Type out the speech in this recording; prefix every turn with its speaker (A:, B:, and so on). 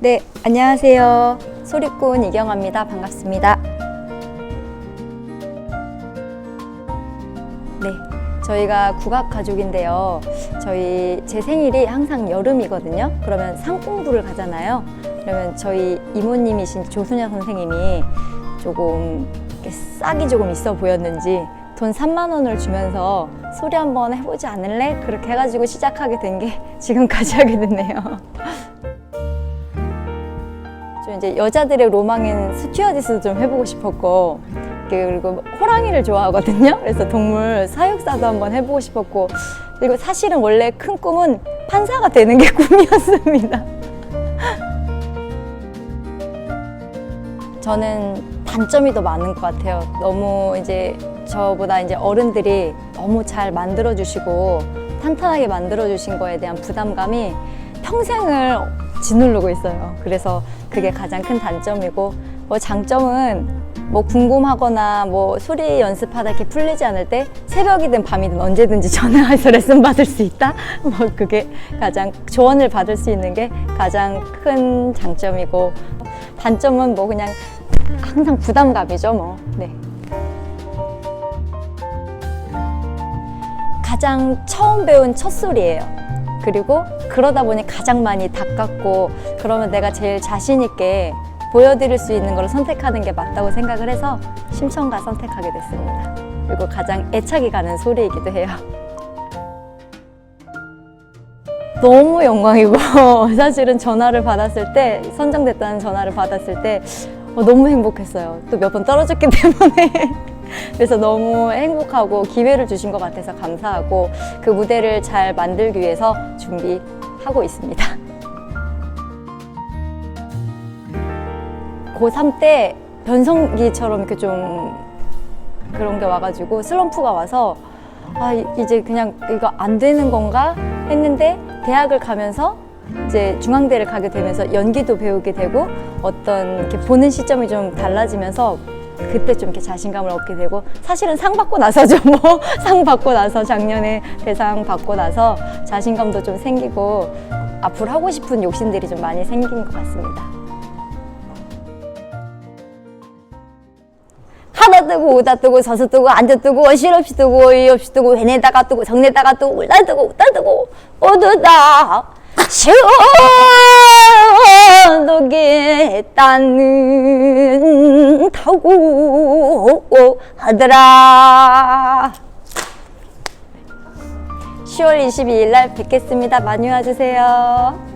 A: 네, 안녕하세요. 소리꾼 이경아입니다. 반갑습니다. 네, 저희가 국악 가족인데요. 저희 제 생일이 항상 여름이거든요. 그러면 상공부를 가잖아요. 그러면 저희 이모님이신 조순야 선생님이 조금 싹이 조금 있어 보였는지 돈 3만 원을 주면서 소리 한번 해보지 않을래? 그렇게 해가지고 시작하게 된 게 지금까지 하게 됐네요. 좀 이제 여자들의 로망인 스튜어디스도 좀 해보고 싶었고 그리고 호랑이를 좋아하거든요. 그래서 동물 사육사도 한번 해보고 싶었고 그리고 사실은 원래 큰 꿈은 판사가 되는 게 꿈이었습니다. 저는 단점이 더 많은 것 같아요. 너무 이제 저보다 이제 어른들이 너무 잘 만들어 주시고 탄탄하게 만들어 주신 거에 대한 부담감이 평생을 짓누르고 있어요. 그래서 그게 가장 큰 단점이고 뭐 장점은 뭐 궁금하거나 뭐 소리 연습하다 이렇게 풀리지 않을 때 새벽이든 밤이든 언제든지 전화해서 레슨 받을 수 있다. 뭐 그게 가장 조언을 받을 수 있는 게 가장 큰 장점이고 단점은 뭐 그냥 항상 부담감이죠, 뭐. 네. 가장 처음 배운 첫 소리예요. 그리고 그러다 보니 가장 많이 닦았고 그러면 내가 제일 자신 있게 보여드릴 수 있는 걸 선택하는 게 맞다고 생각을 해서 심청가 선택하게 됐습니다. 그리고 가장 애착이 가는 소리이기도 해요. 너무 영광이고 사실은 전화를 받았을 때 선정됐다는 전화를 받았을 때 어, 너무 행복했어요. 또 몇 번 떨어졌기 때문에 그래서 너무 행복하고 기회를 주신 것 같아서 감사하고 그 무대를 잘 만들기 위해서 준비하고 있습니다. 고3 때 변성기처럼 이렇게 좀 그런 게 와가지고 슬럼프가 와서 아 이- 이제 그냥 이거 안 되는 건가 했는데 대학을 가면서 이제 중앙대를 가게 되면서 연기도 배우게 되고 어떤 이렇게 보는 시점이 좀 달라지면서 그때 좀 이렇게 자신감을 얻게 되고 사실은 상 받고 나서죠 뭐 상 받고 나서 작년에 대상 받고 나서 자신감도 좀 생기고 앞으로 하고 싶은 욕심들이 좀 많이 생긴 것 같습니다. 하다 뜨고 오다 뜨고 서서 뜨고 앉아 뜨고 어실 없이 뜨고 이 없이 뜨고 회내다가 뜨고 정내다가 뜨고 올라 뜨고 웃다 뜨고 오두다 시원하게 따는 타고 하더라 10월 22일 날 뵙겠습니다. 많이 와주세요.